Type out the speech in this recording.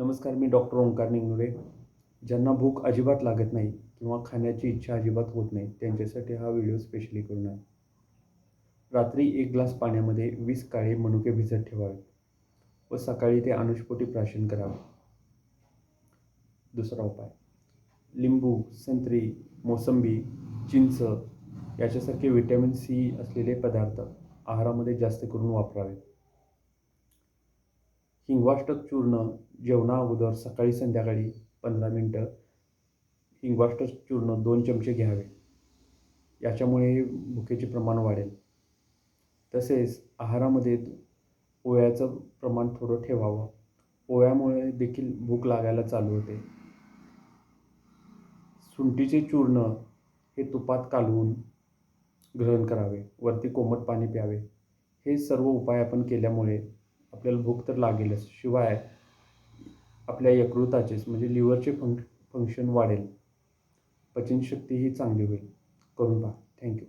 नमस्कार मी डॉक्टर ओंकार निंगुरे ज्यांना भूक अजिबात लागत नाही किंवा खाण्याची इच्छा अजिबात होत नाही त्यांच्यासाठी हा व्हिडिओ स्पेशली करून आहे. रात्री एक ग्लास पाण्यामध्ये वीस काळे मनुके भिजत ठेवावे व सकाळी ते अनुषपोटी प्राशन करावे. दुसरा उपाय लिंबू संत्री मोसंबी चिंच याच्यासारखे विटॅमिन सी असलेले पदार्थ आहारामध्ये जास्त करून वापरावेत हिंगवाष्टक चूर्ण जेवणा अगोदर सकाळी संध्याकाळी पंधरा मिनटं हिंगवाष्टक चूर्ण दोन चमचे घ्यावे. याच्यामुळे भुकेचे प्रमाण वाढेल. तसेच आहारामध्ये पोह्याचं प्रमाण थोडं ठेवावं. पोह्यामुळे देखील भूक लागायला चालू होते. सुंठीचे चूर्ण हे तुपात कालवून ग्रहण करावे. वरती कोमट पाणी प्यावे. हे सर्व उपाय आपण केल्यामुळे आपल्याला भूक तर लागेलच. शिवाय आपल्या यकृताचेच म्हणजे लिव्हरचे फंक फंक्शन वाढेल. पचनशक्तीही चांगली होईल. करून पहा. थँक्यू